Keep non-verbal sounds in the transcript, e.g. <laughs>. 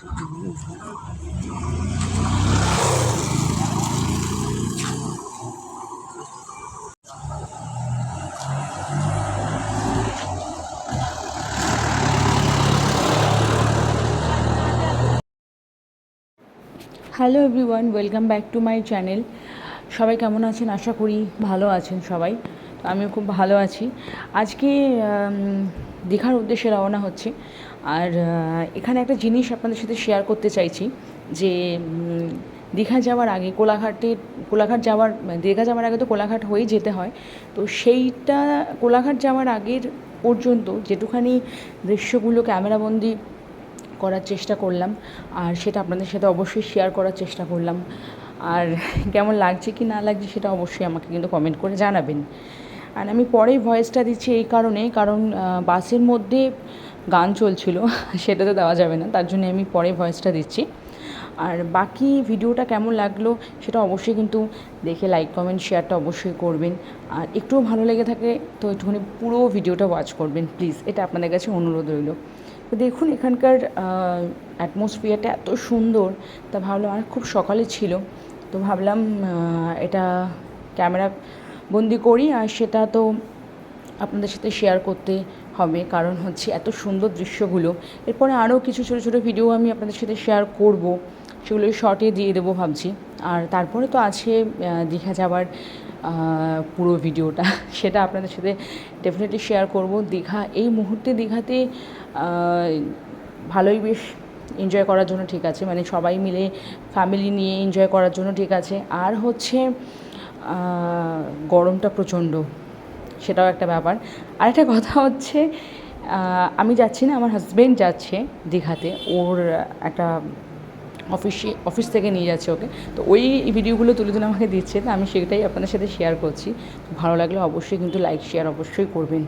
Hello everyone welcome back to my channel সবাই কেমন আছেন? আশা করি ভালো আছেন সবাই। আমিও খুব ভালো আছি। আজকে দীঘার উদ্দেশ্যে রওনা হচ্ছে। আর এখানে একটা জিনিস আপনাদের সাথে শেয়ার করতে চাইছি যে দীঘা যাওয়ার আগে কোলাঘাটে, কোলাঘাট যাওয়ার, দীঘা যাওয়ার আগে তো কোলাঘাট হয়েই যেতে হয়। তো সেইটা, কোলাঘাট যাওয়ার আগের পর্যন্ত যেটুখানি দৃশ্যগুলো ক্যামেরাবন্দি করার চেষ্টা করলাম আর সেটা আপনাদের সাথে অবশ্যই শেয়ার করার চেষ্টা করলাম। আর কেমন লাগছে কি না লাগছে সেটা অবশ্যই আমাকে কিন্তু কমেন্ট করে জানাবেন। আর আমি পরেই ভয়েসটা দিচ্ছি এই কারণে কারণ বাসের মধ্যে গান চলছিল, সেটা তো দেওয়া যাবে না, তার জন্য আমি পরে ভয়েসটা দিচ্ছি। আর বাকি ভিডিওটা কেমন লাগল, সেটা অবশ্যই কিন্তু দেখে লাইক কমেন্ট শেয়ারটা অবশ্যই করবেন। আর একটুও ভালো লেগে থাকে, তো একটুখানি পুরো ভিডিওটা ওয়াচ করবেন প্লিজ এটা আপনাদের কাছে অনুরোধ রইল। তো দেখুন, এখানকার অ্যাটমসফিয়ারটা এত সুন্দর, তা ভাবলাম আর খুব সকালে ছিল। তো ভাবলাম এটা ক্যামেরা বন্দি করি আর সেটা তো আপনাদের সাথে শেয়ার করতে হবে। কারণ হচ্ছে এত সুন্দর দৃশ্যগুলো। এরপরে আরও কিছু ছোটো ছোটো ভিডিও আমি আপনাদের সাথে শেয়ার করব। সেগুলো শর্টে দিয়ে দেবো ভাবছি। আর তারপরে তো আছে দীঘা যাওয়ার পুরো ভিডিওটা <laughs> সেটা আপনাদের সাথে ডেফিনেটলি শেয়ার করব। দীঘা, এই মুহূর্তে দীঘাতে ভালোই বেশ এনজয় করার জন্য ঠিক আছে। মানে সবাই মিলে ফ্যামিলি নিয়ে এনজয় করার জন্য ঠিক আছে। আর হচ্ছে গরমটা প্রচণ্ড। সেটাও একটা ব্যাপার। আরেকটা কথা হচ্ছে আমি যাচ্ছি না, আমার হাজব্যান্ড যাচ্ছে দীঘাতে। ওর একটা অফিসে অফিস থেকে নিয়ে যাচ্ছে ওকে। তো ওই ভিডিওগুলো তুলে তুলে আমাকে দিচ্ছে, তো আমি সেটাই আপনাদের সাথে শেয়ার করছি। ভালো লাগলে অবশ্যই কিন্তু লাইক শেয়ার অবশ্যই করবেন।